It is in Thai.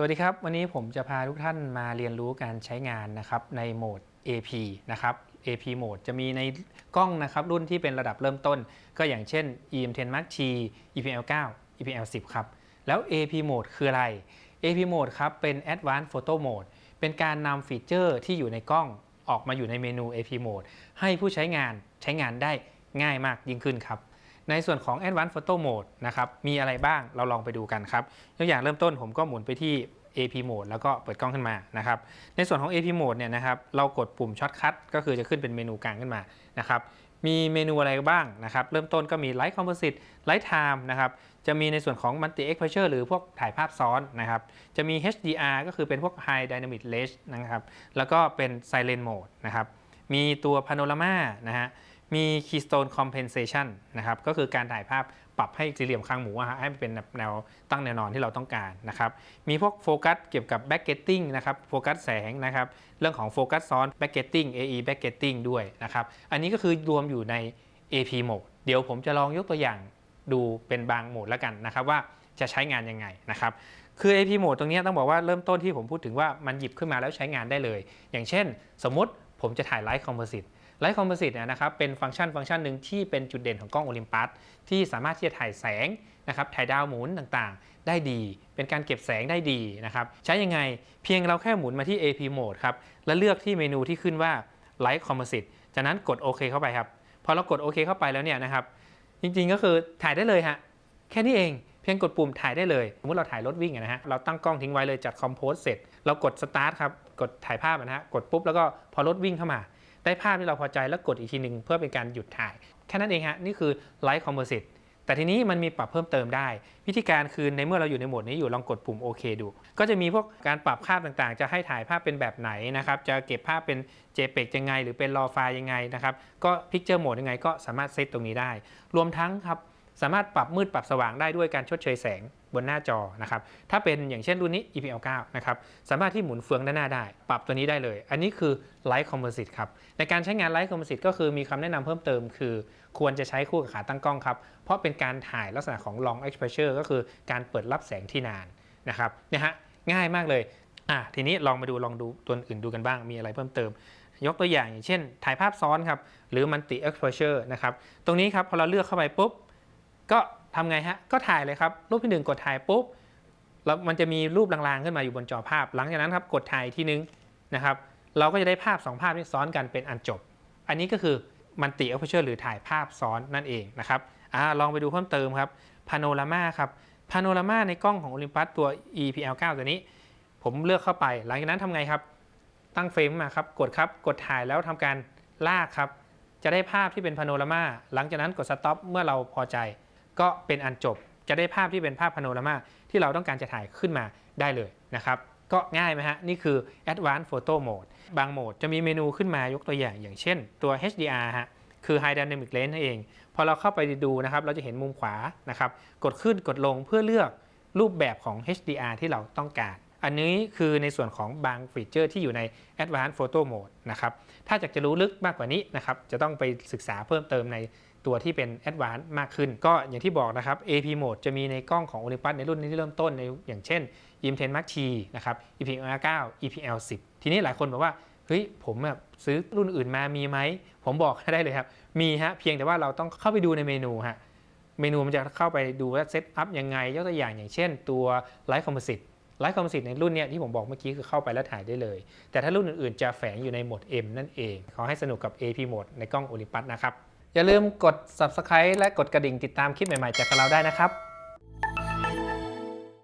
สวัสดีครับ วันนี้ผมจะพาทุกท่านมาเรียนรู้การใช้งานนะครับในโหมด AP นะครับ AP โหมดจะมีในกล้องนะครับรุ่นที่เป็นระดับเริ่มต้น ก็อย่างเช่น EM10 Mark T EPL 9 EPL 10 ครับ แล้ว AP โหมดคืออะไร AP โหมดครับเป็น Advanced Photo Mode เป็นการนำฟีเจอร์ที่อยู่ในกล้องออกมาอยู่ในเมนู AP Mode ให้ผู้ใช้งานใช้งานได้ ง่ายมากยิ่งขึ้นครับ ในส่วนของ Advanced Photo Mode นะครับมีอะไรบ้างเราลองไปดูกันครับยกอย่างเริ่มต้นผมก็หมุนไปที่ AP Mode แล้วก็เปิดกล้องขึ้นมานะครับในส่วนของ AP Mode เนี่ยนะครับเรากดปุ่มช็อตคัทก็คือจะขึ้นเป็นเมนูกลางขึ้นมานะครับมีเมนูอะไรบ้างนะครับ เริ่มต้นก็มี Light Composite Light Time นะครับ จะมีในส่วนของ Multi Exposure หรือพวกถ่ายภาพซ้อนนะครับ จะมี HDR ก็คือเป็นพวก High Dynamic Range นะครับ แล้วก็เป็น Silent Mode นะครับ มีตัว Panorama นะฮะ มี Keystone Compensation นะครับก็คือการถ่ายภาพปรับให้สี่เหลี่ยมคางหมูอะฮะให้มันเป็นแนวตั้งแนวนอนที่เราต้องการนะครับมีพวกโฟกัสเกี่ยวกับ Backgetting นะครับโฟกัสแสงนะครับเรื่องของโฟกัสซ้อน Backgetting AE Backgetting ด้วยนะครับอันนี้ก็คือรวมอยู่ใน AP Mode เดี๋ยวผมจะลองยกตัวอย่างดูเป็นบางโหมดแล้วกันนะครับว่าจะใช้งานยังไงนะครับคือ AP Mode ตรงนี้ต้องบอกว่าเริ่มต้นที่ผมพูดถึงว่ามันหยิบขึ้นมาแล้วใช้งานได้เลย อย่างเช่น สมมติผมจะถ่ายไลท์คอมโพสิต ไลท์คอมโพสิตนะครับเป็นฟังก์ชันฟังก์ชันหนึ่งที่เป็นจุดเด่นของกล้องโอลิมปัสที่สามารถที่จะถ่ายแสงนะครับถ่ายดาวหมุนต่างๆ ได้ดี เป็นการเก็บแสงได้ดีนะครับใช้ยังไงเพียงเราแค่หมุนมาที่ AP Mode ครับแล้วเลือกที่เมนูที่ขึ้นว่า Light Composite จากนั้นกดโอเคเข้าไปครับพอเรากดโอเคเข้าไปแล้วเนี่ยนะครับจริงๆก็คือถ่ายได้เลยฮะแค่นี้เองเพียงกดปุ่มถ่ายได้เลยสมมติเราถ่ายรถวิ่งนะฮะเราตั้งกล้องทิ้งไว้เลยจัดคอมโพสเสร็จ เรากดสตาร์ทครับกดถ่ายภาพนะฮะกดปุ๊บแล้วก็พอรถวิ่งเข้ามา ได้ภาพที่เราพอใจแล้วกดอีกทีหนึ่งเพื่อเป็นการหยุดถ่าย แค่นั้นเองฮะ นี่คือไลท์คอมโพสิตแต่ทีนี้มันมีปรับเพิ่มเติมได้ วิธีการคือในเมื่อเราอยู่ในโหมดนี้อยู่ลองกดปุ่มโอเคดู ก็จะมีพวกการปรับภาพต่างๆ จะให้ถ่ายภาพเป็นแบบไหนนะครับ จะเก็บภาพเป็น JPEG ยังไง หรือเป็น RAW ไฟล์ยังไงนะครับ ก็พิกเจอร์โหมดยังไงก็สามารถเซตตรงนี้ได้ รวมทั้งครับ สามารถปรับมืดปรับสว่างได้ด้วยการชดเชยแสงบนหน้าจอนะครับ ถ้าเป็นอย่างเช่นรุ่นนี้ EPL 9นะครับ สามารถที่หมุนเฟืองด้านหน้าได้ ปรับตัวนี้ได้เลย อันนี้คือ Light Composite ครับ ในการใช้งาน Light Composite ก็คือมีคำแนะนำเพิ่มเติม คือ ควรจะใช้คู่กับขาตั้งกล้องครับ เพราะเป็นการถ่ายลักษณะของ Long Exposure ก็คือการเปิดรับแสงที่นานนะครับเนี่ยฮะ ง่ายมากเลย อะ ทีนี้ลองมาดู ลองดูตัวอื่นดูกันบ้าง มีอะไรเพิ่มเติม ยกตัวอย่างอย่างเช่น ถ่ายภาพซ้อนครับ หรือ Multi Exposure นะครับ ตรงนี้ครับ พอเราเลือกเข้าไปปุ๊บ ก็ทำไงฮะ ก็ถ่ายเลยครับ รูปที่ 1 กดถ่ายปุ๊บ แล้วมันจะมีรูปลางๆ ขึ้นมาอยู่บนจอภาพ หลังจากนั้นครับ กดถ่ายอีกทีนึงนะครับ เราก็จะได้ภาพ 2 ภาพที่ซ้อนกันเป็นอันจบ อันนี้ก็คือมันติ aperture หรือถ่ายภาพซ้อนนั่นเองนะครับอลองไปดูเพิ่มเติมครับพาโนรามาครับพาโนรามาในกล้องของ Olympus ตัว EPL 9 ตัวนี้ ผมเลือกเข้าไป หลังจากนั้นทำไงครับ ตั้งเฟรมมาครับ กดครับ กดถ่ายแล้วทำการลากครับ จะได้ภาพที่เป็นพาโนรามา หลังจากนั้นกดสต็อปเมื่อเราพอใจ ก็เป็นอันจบจะได้ภาพที่เป็นภาพพาโนรามาที่เราต้องการจะถ่ายขึ้นมาได้เลยนะครับก็ง่ายไหมฮะ นี่คือ Advanced Photo Mode บางโหมดจะมีเมนูขึ้นมายกตัวอย่าง อย่างเช่นตัว HDR ฮะ คือ High Dynamic Range นั่นเอง พอเราเข้าไปดูนะครับ เราจะเห็นมุมขวานะครับ กดขึ้นกดลงเพื่อเลือกรูปแบบของ HDR ที่เราต้องการ อันนี้คือในส่วนของบางฟีเจอร์ที่อยู่ใน Advanced Photo Mode นะครับ ถ้าอยากจะรู้ลึกมากกว่านี้นะครับ จะต้องไปศึกษาเพิ่มเติมในตัวที่เป็น Advanced มากขึ้น ก็อย่างที่บอกนะครับ AP Mode จะมีในกล้องของ Olympus ในรุ่นนี้ที่เริ่มต้นในอย่างเช่น EM10 Mark T นะครับ EPL 9 EPL 10 ทีนี้หลายคนบอกว่าเฮ้ยผมแบบซื้อรุ่นอื่นมามีไหม ผมบอกให้ได้เลยครับ มีฮะเพียงแต่ว่าเราต้องเข้าไปดูในเมนูฮะเมนูมันจะเข้าไปดูว่าเซตอัพยังไง ยกตัวอย่างอย่างเช่น ตัว Light Composite Light Composite ในรุ่นเนี้ยที่ผมบอกเมื่อกี้คือเข้าไปแล้วถ่ายได้เลย แต่ถ้ารุ่นอื่นๆจะแฝงอยู่ในโหมด M นั่นเอง ขอให้สนุกกับ AP Mode ในกล้อง Olympus นะครับ อย่าลืมกด Subscribe และกดกระดิ่งติดตามคลิปใหม่ๆจากเราได้นะครับ